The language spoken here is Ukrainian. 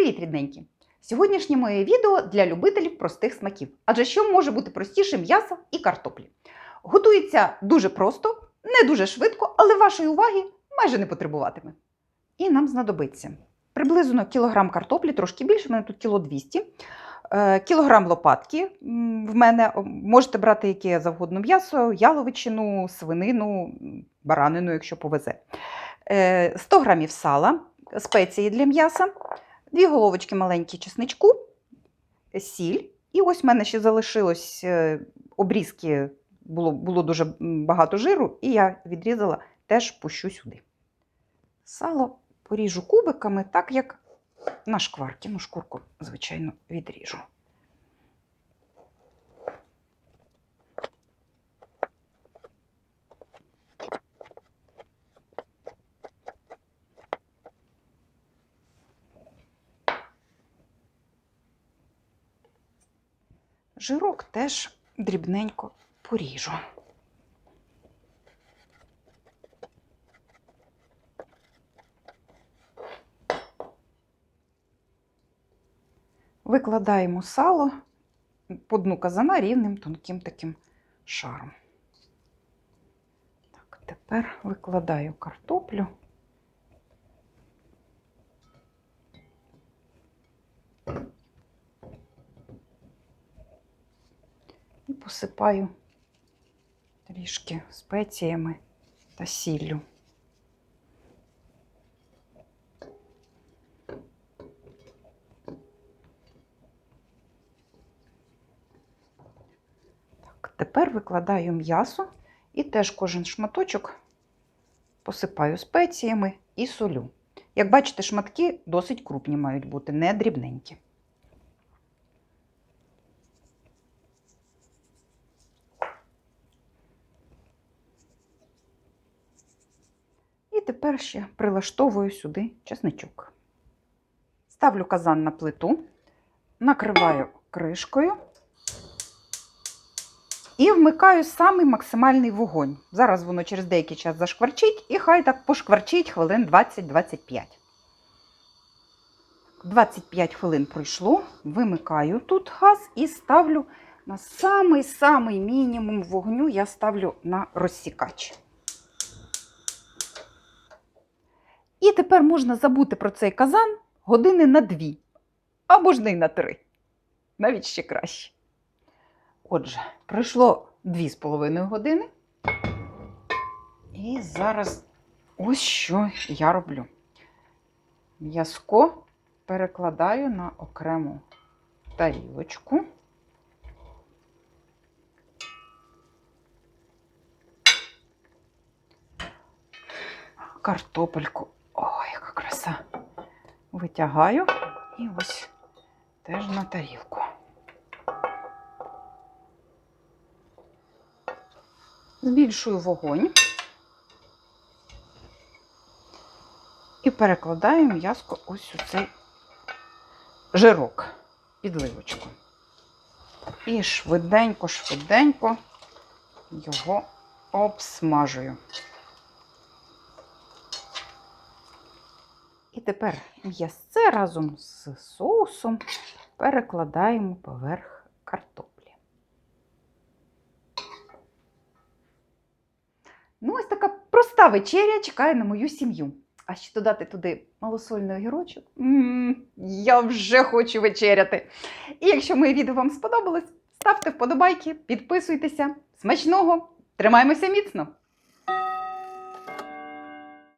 Привіт, рідненькі! Сьогоднішнє моє відео для любителів простих смаків. Адже що може бути простіше м'яса і картоплі? Готується дуже просто, не дуже швидко, але вашої уваги майже не потребуватиме. І нам знадобиться приблизно кілограм картоплі, трошки більше, в мене тут кіло 200, е, кілограм лопатки. В мене можете брати яке завгодно м'ясо, яловичину, свинину, баранину, якщо повезе. Е, 100 грамів сала, спеції для м'яса, дві головочки маленькі чесничку, сіль. І ось в мене ще залишилось е, обрізки, було, було дуже багато жиру, і я відрізала, теж пущу сюди. Сало поріжу кубиками, так як на шкварки. Ну, шкурку, звичайно, відріжу. Жирок теж дрібненько поріжу. Викладаємо сало по дну казана рівним тонким таким шаром. Так, тепер викладаю картоплю. Посипаю трішки спеціями та сіллю. Так, тепер викладаю м'ясо і теж кожен шматочок посипаю спеціями і солю. Як бачите, шматки досить крупні мають бути, не дрібненькі. І тепер ще прилаштовую сюди чесничок. Ставлю казан на плиту, накриваю кришкою і вмикаю самий максимальний вогонь. Зараз воно через деякий час зашкварчить, і хай так пошкварчить хвилин 20-25. 25 хвилин пройшло, вимикаю тут газ і ставлю на самий-самий мінімум вогню я ставлю на розсікач. І тепер можна забути про цей казан години на дві, або ж не й на три. Навіть ще краще. Отже, пройшло 2,5 години. І зараз ось що я роблю. М'язко перекладаю на окрему тарілочку. Картопельку. Краса. Витягаю і ось теж на тарілку. Збільшую вогонь і перекладаю м'язко ось у цей жирок, підливочку. І швиденько-швиденько його обсмажую. І тепер м'ясце разом з соусом перекладаємо поверх картоплі. Ну, ось така проста вечеря чекає на мою сім'ю. А ще додати туди малосольний огірочок. М, Я вже хочу вечеряти. І якщо моє відео вам сподобалось, ставте вподобайки, підписуйтеся. Смачного! Тримаймося міцно!